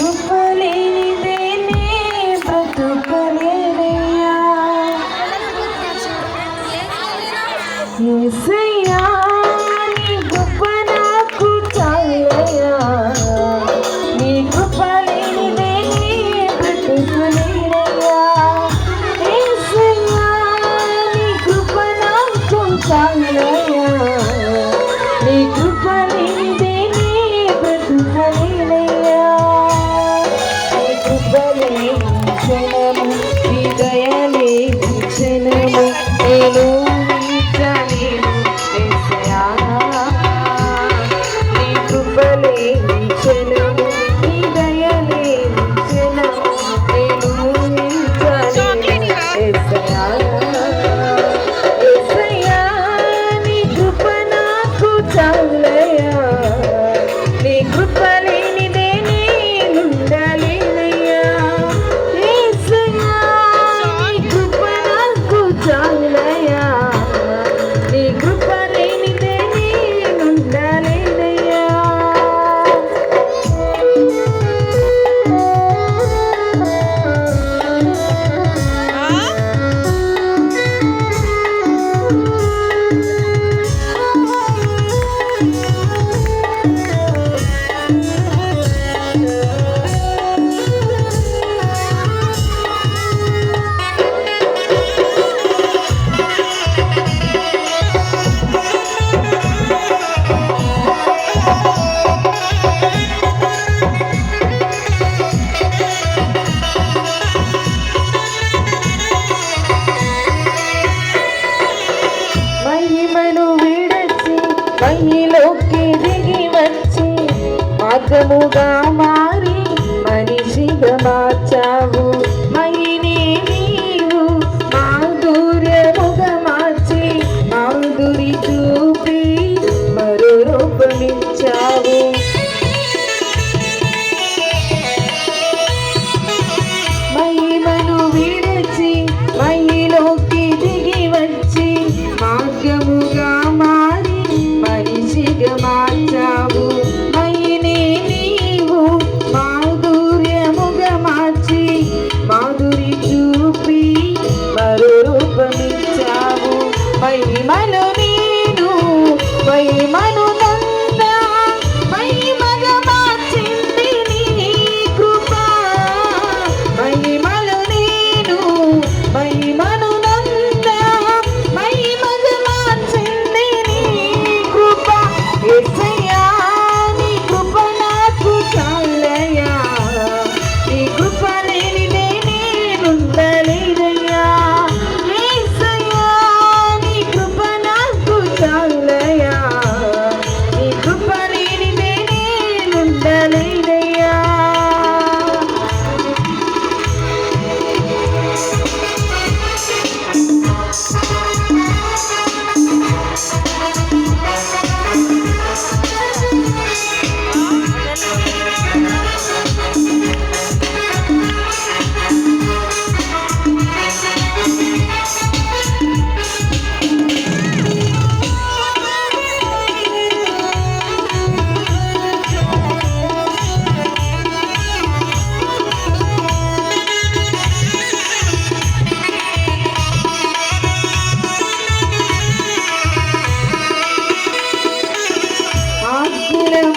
如果你 যেন రాజముగా మారి మనిషిగా మార్చావు.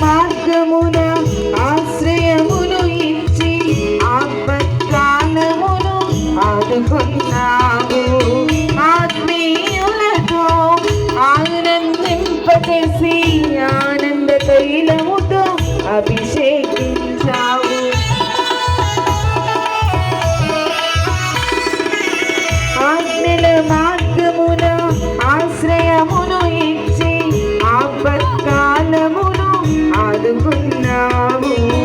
మార్గమున ఆశ్రయమును ఇచ్చి ఆపత్కాలమును ఆదుకున్నావు. আমি